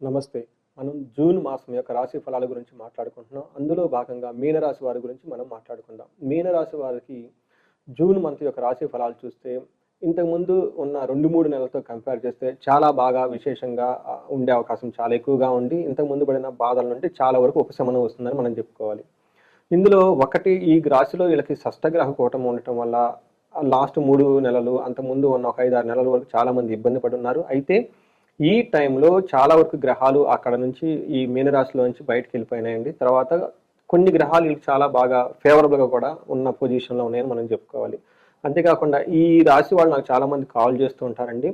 నమస్తే. మనం జూన్ మాసం యొక్క రాశి ఫలాల గురించి మాట్లాడుకుంటున్నాం. అందులో భాగంగా మీనరాశి వారి గురించి మనం మాట్లాడుకుందాం. మీనరాశి వారికి జూన్ మంత్ యొక్క రాశి ఫలాలు చూస్తే ఇంతకుముందు ఉన్న రెండు మూడు నెలలతో కంపేర్ చేస్తే చాలా బాగా విశేషంగా ఉండే అవకాశం చాలా ఎక్కువగా ఉండి ఇంతకుముందు పడిన బాధల నుండి చాలా వరకు ఉపశమనం వస్తుందని మనం చెప్పుకోవాలి. ఇందులో ఒకటి ఈ రాశిలో వీళ్ళకి షష్టగ్రహ కూటం ఉండటం వల్ల లాస్ట్ మూడు నెలలు అంతకుముందు ఉన్న ఒక ఐదారు నెలల వరకు చాలామంది ఇబ్బంది పడి ఉన్నారు అయితే ఈ టైంలో చాలా వరకు గ్రహాలు అక్కడ నుంచి ఈ మీనరాశిలో నుంచి బయటకు వెళ్ళిపోయినాయండి. తర్వాత కొన్ని గ్రహాలు వీళ్ళకి చాలా బాగా ఫేవరబుల్గా కూడా ఉన్న పొజిషన్లో ఉన్నాయని మనం చెప్పుకోవాలి. అంతేకాకుండా ఈ రాశి వాళ్ళు నాకు చాలామంది కాల్ చేస్తూ ఉంటారండి.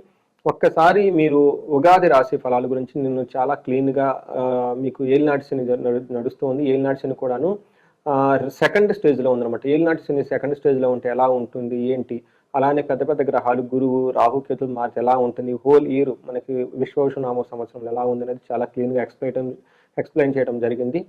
ఒక్కసారి మీరు ఉగాది రాశి ఫలాల గురించి నేను చాలా క్లీన్గా మీకు ఏలినాటి శని నడుస్తుంది ఏలినాటి శని కూడాను సెకండ్ స్టేజ్లో ఉందన్నమాట. ఏలినాటి శని సెకండ్ స్టేజ్లో ఉంటే ఎలా ఉంటుంది? ఏంటి? అలానే పెద్ద పెద్ద గ్రహాలు గురువు రాహుకేతులు మార్చి ఎలా ఉంటుంది హోల్ ఇయర్ మనకి విశ్వవసునామ సంవత్సరం ఎలా ఉంది అనేది చాలా క్లీన్గా ఎక్స్ప్లెయిన్ ఎక్స్ప్లెయిన్ చేయడం జరిగింది.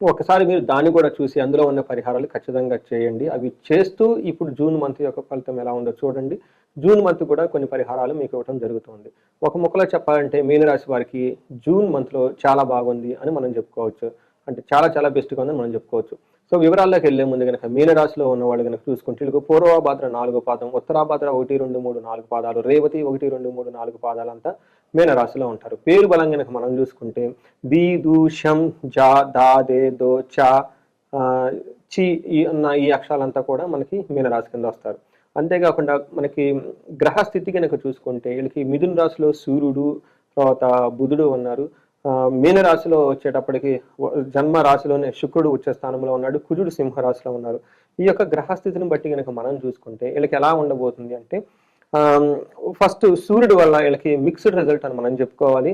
ఒకసారి మీరు దాన్ని కూడా చూసి అందులో ఉన్న పరిహారాలు ఖచ్చితంగా చేయండి. అవి చేస్తూ ఇప్పుడు జూన్ మంత్ యొక్క ఫలితం ఎలా ఉందో చూడండి. జూన్ మంత్ కూడా కొన్ని పరిహారాలు మీకు ఇవ్వడం జరుగుతుంది. ఒక ముక్కలో చెప్పాలంటే మీనరాశి వారికి జూన్ మంత్లో చాలా బాగుంది అని మనం చెప్పుకోవచ్చు. అంటే చాలా చాలా బెస్ట్గా ఉందని మనం చెప్పుకోవచ్చు. సో వివరాల్లోకి వెళ్ళే ముందు కనుక మీనరాశిలో ఉన్న వాళ్ళు కనుక చూసుకుంటే వీళ్ళకి పూర్వభాద్ర నాలుగు పాదం ఉత్తరాభాద్ర ఒకటి రెండు మూడు నాలుగు పాదాలు రేవతి ఒకటి రెండు మూడు నాలుగు పాదాలంతా మీనరాశిలో ఉంటారు. పేరు బలం కనుక మనం చూసుకుంటే బి దు షం జా దా దే దో చా ఆ, చి ఈ అన్న ఈ అక్షరాలంతా కూడా మనకి మీనరాశి కింద వస్తారు. అంతేకాకుండా మనకి గ్రహ స్థితి కనుక చూసుకుంటే వీళ్ళకి మిథున రాశిలో సూర్యుడు తర్వాత బుధుడు ఉన్నారు. మీనరాశిలో వచ్చేటప్పటికి జన్మ రాశిలోనే శుక్రుడు ఉచ్చ స్థానంలో ఉన్నాడు కుజుడు సింహరాశిలో ఉన్నారు. ఈ యొక్క గ్రహస్థితిని బట్టి కనుక మనం చూసుకుంటే వీళ్ళకి ఎలా ఉండబోతుంది అంటే ఫస్ట్ సూర్యుడు వల్ల వీళ్ళకి మిక్స్డ్ రిజల్ట్ అని మనం చెప్పుకోవాలి.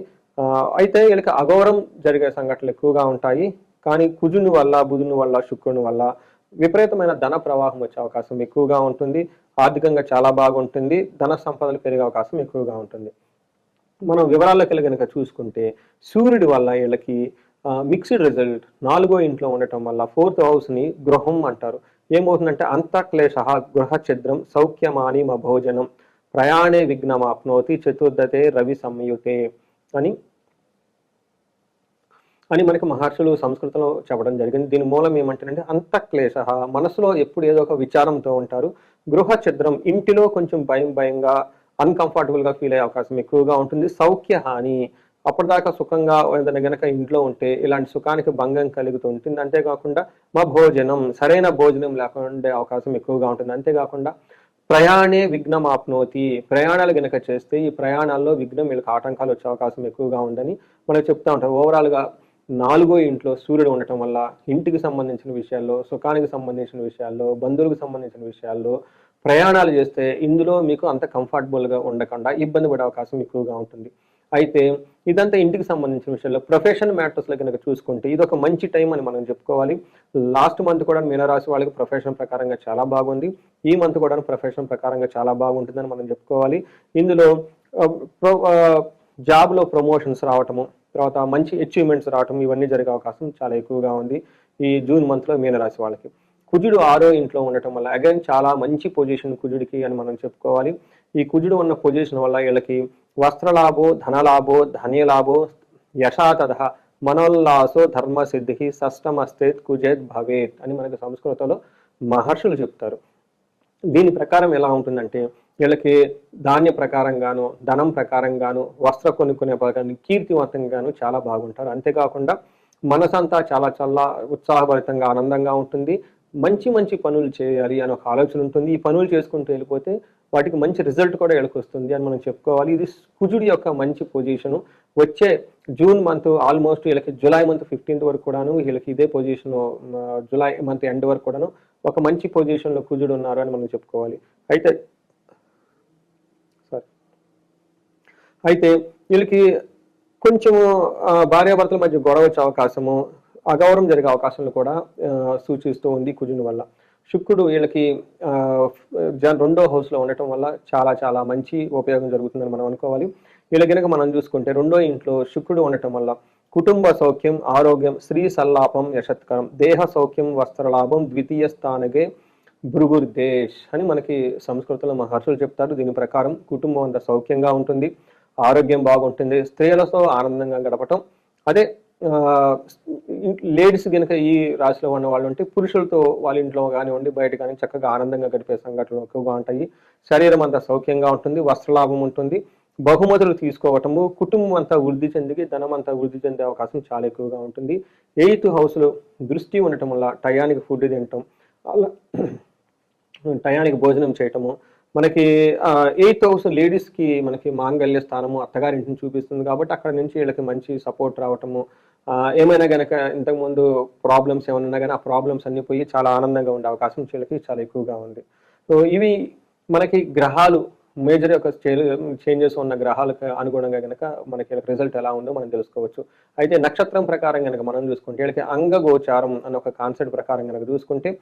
అయితే వీళ్ళకి అఘోరం జరిగే సంఘటనలు ఎక్కువగా ఉంటాయి. కానీ కుజుని వల్ల బుధుని వల్ల శుక్రుని వల్ల విపరీతమైన ధన ప్రవాహం వచ్చే అవకాశం ఎక్కువగా ఉంటుంది. ఆర్థికంగా చాలా బాగుంటుంది. ధన సంపదలు పెరిగే అవకాశం ఎక్కువగా ఉంటుంది. మనం వివరాల్లోకి వెళ్ళి కనుక చూసుకుంటే సూర్యుడి వల్ల వీళ్ళకి మిక్స్డ్ రిజల్ట్ నాలుగో ఇంట్లో ఉండటం వల్ల ఫోర్త్ హౌస్ని గృహం అంటారు. ఏమవుతుందంటే అంతఃక్లేశ గృహ ఛిద్రం సౌఖ్యమాని భోజనం ప్రయాణే విఘ్నమాప్నోతి చతుర్థతే రవి సంయుతే అని అని మనకి మహర్షులు సంస్కృతంలో చెప్పడం జరిగింది. దీని మూలం ఏమంటారంటే అంతఃక్లేశ మనసులో ఎప్పుడు ఏదో ఒక విచారంతో ఉంటారు. గృహ ఛిద్రం ఇంటిలో కొంచెం భయం భయంగా అన్కంఫర్టబుల్గా ఫీల్ అయ్యే అవకాశం ఎక్కువగా ఉంటుంది. సౌఖ్య హాని అప్పటిదాకా సుఖంగా ఏదైనా గనక ఇంట్లో ఉంటే ఇలాంటి సుఖానికి భంగం కలుగుతూ ఉంటుంది. అంతేకాకుండా మా భోజనం సరైన భోజనం లేకుండా ఉండే అవకాశం ఎక్కువగా ఉంటుంది. అంతేకాకుండా ప్రయాణే విఘ్నం ఆప్నోతి. ప్రయాణాలు గనక చేస్తే ఈ ప్రయాణాల్లో విఘ్నం వీళ్ళకి ఆటంకాలు వచ్చే అవకాశం ఎక్కువగా ఉందని మనకు చెప్తా ఉంటారు ఓవరాల్గా నాలుగో ఇంట్లో సూర్యుడు ఉండటం వల్ల ఇంటికి సంబంధించిన విషయాల్లో సుఖానికి సంబంధించిన విషయాల్లో బంధువులకు సంబంధించిన విషయాల్లో ప్రయాణాలు చేస్తే ఇందులో మీకు అంత కంఫర్టబుల్గా ఉండకుండా ఇబ్బంది పడే అవకాశం ఎక్కువగా ఉంటుంది. అయితే ఇదంతా ఇంటికి సంబంధించిన విషయంలో ప్రొఫెషన్ మ్యాటర్స్లో కనుక చూసుకుంటే ఇది ఒక మంచి టైం అని మనం చెప్పుకోవాలి. లాస్ట్ మంత్ కూడా మీనరాశి వాళ్ళకి ప్రొఫెషన్ ప్రకారంగా చాలా బాగుంది. ఈ మంత్ కూడా ప్రొఫెషన్ ప్రకారంగా చాలా బాగుంటుందని మనం చెప్పుకోవాలి. ఇందులో జాబ్లో ప్రమోషన్స్ రావటము తర్వాత మంచి అచీవ్మెంట్స్ రావటం ఇవన్నీ జరిగే అవకాశం చాలా ఎక్కువగా ఉంది ఈ జూన్ మంత్లో మీనరాశి వాళ్ళకి. కుజుడు ఆరో ఇంట్లో ఉండటం వల్ల అగైన్ చాలా మంచి పొజిషన్ కుజుడికి అని మనం చెప్పుకోవాలి. ఈ కుజుడు ఉన్న పొజిషన్ వల్ల వీళ్ళకి వస్త్రలాభో ధనలాభో ధన్యలాభో యశాతద మనోల్లాసో ధర్మసిద్ధి సష్టమస్తేత్ కుజేత్ భవేత్ అని మనకి సంస్కృతంలో మహర్షులు చెప్తారు. దీని ప్రకారం ఎలా ఉంటుందంటే వీళ్ళకి ధాన్య ప్రకారంగాను ధనం ప్రకారంగాను వస్త్ర కొనుక్కునే ప్రకారం కీర్తివంతంగాను చాలా బాగుంటారు. అంతేకాకుండా మనసంతా చాలా చాలా ఉత్సాహభరితంగా ఆనందంగా ఉంటుంది. మంచి మంచి పనులు చేయాలి అని ఒక ఆలోచన ఉంటుంది. ఈ పనులు చేసుకుంటూ వెళ్ళిపోతే వాటికి మంచి రిజల్ట్ కూడా వీళ్ళకి వస్తుంది అని మనం చెప్పుకోవాలి. ఇది కుజుడి యొక్క మంచి పొజిషను. వచ్చే జూన్ మంత్ ఆల్మోస్ట్ వీళ్ళకి జూలై మంత్ ఫిఫ్టీన్త్ వరకు కూడాను వీళ్ళకి ఇదే పొజిషన్ జూలై మంత్ ఎండ్ వరకు కూడాను ఒక మంచి పొజిషన్లో కుజుడు ఉన్నారు అని మనం చెప్పుకోవాలి. అయితే సారీ అయితే వీళ్ళకి కొంచెము భార్యాభర్తల మధ్య గొడవ వచ్చే అవకాశము అగౌరవం జరిగే అవకాశాలు కూడా సూచిస్తూ ఉంది కుజుని వల్ల. శుక్రుడు వీళ్ళకి జన్ రెండో హౌస్లో ఉండటం వల్ల చాలా చాలా మంచి ఉపయోగం జరుగుతుందని మనం అనుకోవాలి. వీళ్ళ కనుక మనం చూసుకుంటే రెండో ఇంట్లో శుక్రుడు ఉండటం వల్ల కుటుంబ సౌఖ్యం ఆరోగ్యం స్త్రీ సల్లాపం యశత్కరం దేహ సౌఖ్యం వస్త్రలాభం ద్వితీయ స్థానగే భృగుర్దేశ్ అని మనకి సంస్కృతంలో మహర్షులు చెప్తారు. దీని ప్రకారం కుటుంబం అంత సౌఖ్యంగా ఉంటుంది ఆరోగ్యం బాగుంటుంది స్త్రీలతో ఆనందంగా గడపటం. అదే లేడీస్ కనుక ఈ రాశిలో ఉన్న వాళ్ళు ఉంటే పురుషులతో వాళ్ళ ఇంట్లో కానివ్వండి బయట కానీ చక్కగా ఆనందంగా గడిపే సంఘటనలు ఎక్కువగా ఉంటాయి. శరీరం అంతా సౌఖ్యంగా ఉంటుంది వస్త్రలాభం ఉంటుంది. బహుమతులు తీసుకోవటము కుటుంబం అంతా వృద్ధి చెంది ధనం అంతా వృద్ధి చెందే అవకాశం చాలా ఎక్కువగా ఉంటుంది. ఎయిత్ హౌస్లో దృష్టి ఉండటం వల్ల టయానికి ఫుడ్ తినటం అలా టయానికి భోజనం చేయటము మనకి ఎయిత్ హౌస్ లేడీస్కి మనకి మాంగళ్య స్థానము అత్తగారింటిని చూపిస్తుంది కాబట్టి అక్కడ నుంచి వీళ్ళకి మంచి సపోర్ట్ రావటము ఏమైనా గనక ఇంతకుముందు ప్రాబ్లమ్స్ ఏమైనా ఉన్నా కానీ ఆ ప్రాబ్లమ్స్ అన్ని పోయి చాలా ఆనందంగా ఉండే అవకాశం వీళ్ళకి చాలా ఎక్కువగా ఉంది. సో ఇవి మనకి గ్రహాలు మేజర్ యొక్క చేంజెస్ ఉన్న గ్రహాలకు అనుగుణంగా గనక మనకి రిజల్ట్ ఎలా ఉందో మనం తెలుసుకోవచ్చు. అయితే నక్షత్రం ప్రకారం కనుక మనం చూసుకుంటే వీళ్ళకి అంగగోచారం అనే ఒక కాన్సెప్ట్ ప్రకారం కనుక చూసుకుంటే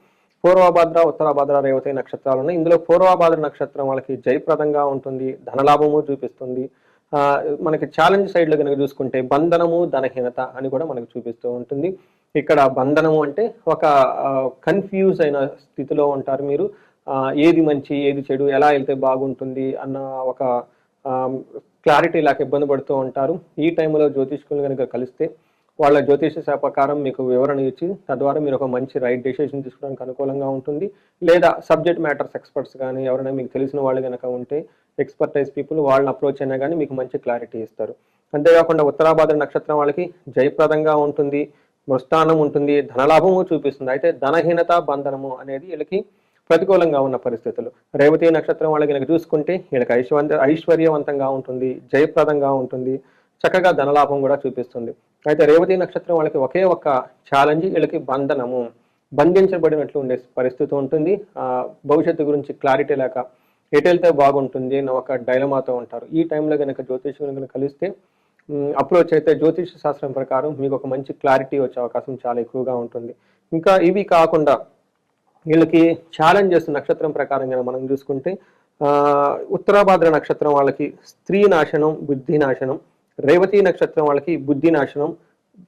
పూర్వభద్ర ఉత్తరాభద్ర రేవతి నక్షత్రాలు ఉన్నాయి. ఇందులో పూర్వభద్ర నక్షత్రం వాళ్ళకి జయప్రదంగా ఉంటుంది ధనలాభము చూపిస్తుంది. మనకి ఛాలెంజ్ సైడ్లో కనుక చూసుకుంటే బంధనము ధనహీనత అని కూడా మనకు చూపిస్తూ ఉంటుంది. ఇక్కడ బంధనము అంటే ఒక కన్ఫ్యూజ్ అయిన స్థితిలో ఉంటారు మీరు. ఏది మంచి ఏది చెడు ఎలా వెళ్తే బాగుంటుంది అన్న ఒక క్లారిటీ లాగా ఇబ్బంది పడుతూ ఉంటారు. ఈ టైంలో జ్యోతిష్కులు కనుక కలిస్తే వాళ్ళ జ్యోతిష శాపకారం ప్రకారం మీకు వివరణ ఇచ్చి తద్వారా మీరు ఒక మంచి రైట్ డెసిషన్ తీసుకోవడానికి అనుకూలంగా ఉంటుంది. లేదా సబ్జెక్ట్ మ్యాటర్స్ ఎక్స్పర్ట్స్ కానీ ఎవరైనా మీకు తెలిసిన వాళ్ళు కనుక ఉంటే ఎక్స్పర్టైజ్ పీపుల్ వాళ్ళని అప్రోచ్ అయినా కానీ మీకు మంచి క్లారిటీ ఇస్తారు. అంతేకాకుండా ఉత్తరాభాద్ర నక్షత్రం వాళ్ళకి జయప్రదంగా ఉంటుంది మృష్టానం ఉంటుంది ధనలాభము చూపిస్తుంది. అయితే ధనహీనత బంధనము అనేది వీళ్ళకి ప్రతికూలంగా ఉన్న పరిస్థితులు. రేవతి నక్షత్రం వాళ్ళకి కనుక చూసుకుంటే వీళ్ళకి ఐశ్వర్య ఐశ్వర్యవంతంగా ఉంటుంది జయప్రదంగా ఉంటుంది. చక్కగా ధనలాభం కూడా చూపిస్తుంది. అయితే రేవతి నక్షత్రం వాళ్ళకి ఒకే ఒక్క ఛాలెంజ్ వీళ్ళకి బంధనము. బంధించబడినట్లు ఉండే పరిస్థితి ఉంటుంది. భవిష్యత్తు గురించి క్లారిటీ లేక ఎటు వెళ్తే బాగుంటుంది అన్న ఒక డైలమాతో ఉంటారు. ఈ టైంలో కనుక జ్యోతిష్యులు కనుక కలిస్తే అప్రోచ్ అయితే జ్యోతిష శాస్త్రం ప్రకారం మీకు ఒక మంచి క్లారిటీ వచ్చే అవకాశం చాలా ఎక్కువగా ఉంటుంది. ఇంకా ఇవి కాకుండా వీళ్ళకి ఛాలెంజెస్ నక్షత్రం ప్రకారంగా మనం చూసుకుంటే ఉత్తరాభాద్ర నక్షత్రం వాళ్ళకి స్త్రీ నాశనం బుద్ధి నాశనం రేవతి నక్షత్రం వాళ్ళకి బుద్ధి నాశనం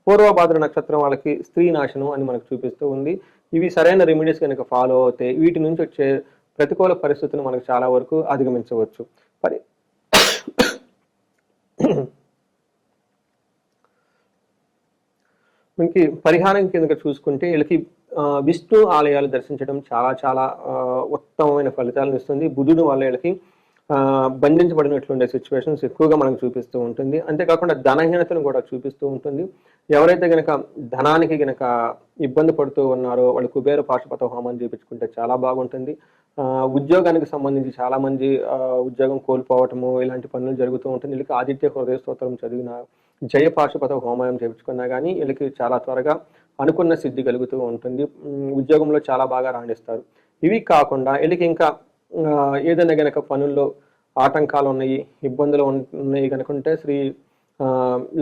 పూర్వభాద్ర నక్షత్రం వాళ్ళకి స్త్రీ నాశనం అని మనకు చూపిస్తూ ఉంది. ఇవి సరైన రెమెడీస్ కనుక ఫాలో అవుతే వీటి నుంచి వచ్చే ప్రతికూల పరిస్థితులను మనకు చాలా వరకు అధిగమించవచ్చు. పరి మనకి పరిహారం కింద చూసుకుంటే వీళ్ళకి విష్ణు ఆలయాలు దర్శించడం చాలా చాలా ఉత్తమమైన ఫలితాలను ఇస్తుంది. బుధుడు వల్ల వీళ్ళకి బంధించబడినట్లుండే సిచ్యువేషన్స్ ఎక్కువగా మనకు చూపిస్తూ ఉంటుంది. అంతేకాకుండా ధనహీనతను కూడా చూపిస్తూ ఉంటుంది. ఎవరైతే గనక ధనానికి గనక ఇబ్బంది పడుతూ ఉన్నారో వాళ్ళు కుబేర పాశుపత హోమం చూపించుకుంటే చాలా బాగుంటుంది. ఉద్యోగానికి సంబంధించి చాలా మంది ఉద్యోగం కోల్పోవటము ఇలాంటి పనులు జరుగుతూ ఉంటుంది. వీళ్ళకి ఆదిత్య హృదయ స్తోత్రం చదివిన జయ పాశుపత హోమం చేపించుకున్నా కానీ వీళ్ళకి చాలా త్వరగా అనుకున్న సిద్ధి కలుగుతూ ఉంటుంది. ఉద్యోగంలో చాలా బాగా రాణిస్తారు. ఇవి కాకుండా వీళ్ళకి ఇంకా ఏదైనా గనక పనుల్లో ఆటంకాలు ఉన్నాయి ఇబ్బందులు ఉన్నాయి కనుకుంటే శ్రీ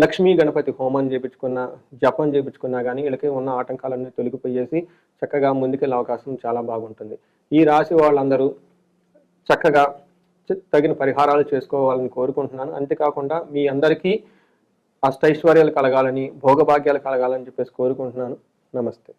లక్ష్మీ గణపతి హోమం చేపించుకున్న జపం చేపించుకున్నా కానీ వీళ్ళకి ఉన్న ఆటంకాలన్నీ తొలగిపోయేసి చక్కగా ముందుకెళ్ళే అవకాశం చాలా బాగుంటుంది. ఈ రాశి వాళ్ళందరూ చక్కగా తగిన పరిహారాలు చేసుకోవాలని కోరుకుంటున్నాను. అంతేకాకుండా మీ అందరికీ అష్టైశ్వర్యాలు కలగాలని భోగభాగ్యాలు కలగాలని చెప్పేసి కోరుకుంటున్నాను. నమస్తే.